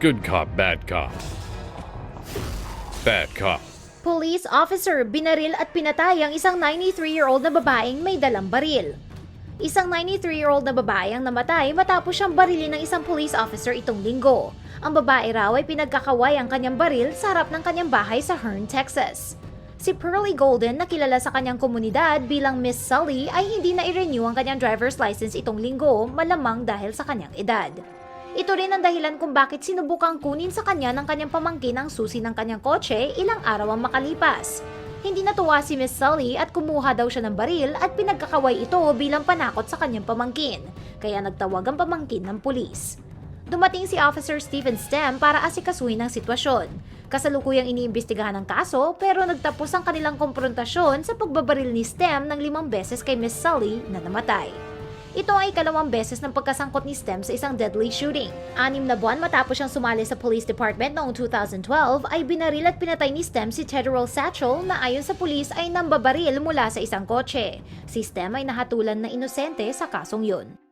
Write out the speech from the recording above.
Good cop, bad cop. Bad cop. Police officer binaril at pinatay ang isang 93-year-old na babaeng may dalang baril. Isang 93-year-old na babae ang namatay matapos siyang barilin ng isang police officer itong linggo. Ang babae raw ay pinagkakaway ang kanyang baril sa harap ng kanyang bahay sa Hearn, Texas. Si Pearly Golden na kilala sa kanyang komunidad bilang Miss Sully ay hindi na i-renew ang kanyang driver's license itong linggo malamang dahil sa kanyang edad. Ito rin ang dahilan kung bakit sinubukang kunin sa kanya ng kanyang pamangkin ang susi ng kanyang kotse ilang araw ang makalipas. Hindi natuwa si Miss Sully at kumuha daw siya ng baril at pinagkakaway ito bilang panakot sa kanyang pamangkin, kaya nagtawag ang pamangkin ng pulis. Dumating si Officer Stephen Stem para asikasuhin ang sitwasyon. Kasalukuyang iniimbestigahan ang kaso pero nagtapos ang kanilang konfrontasyon sa pagbabaril ni Stem ng limang beses kay Miss Sully na namatay. Ito ay ikalawang beses ng pagkasangkot ni Stem sa isang deadly shooting. Anim na buwan matapos siyang sumali sa police department noong 2012 ay binaril at pinatay ni Stem si Tedral Satchel na ayon sa pulis ay nambabaril mula sa isang kotse. Si Stem ay nahatulan na inosente sa kasong yun.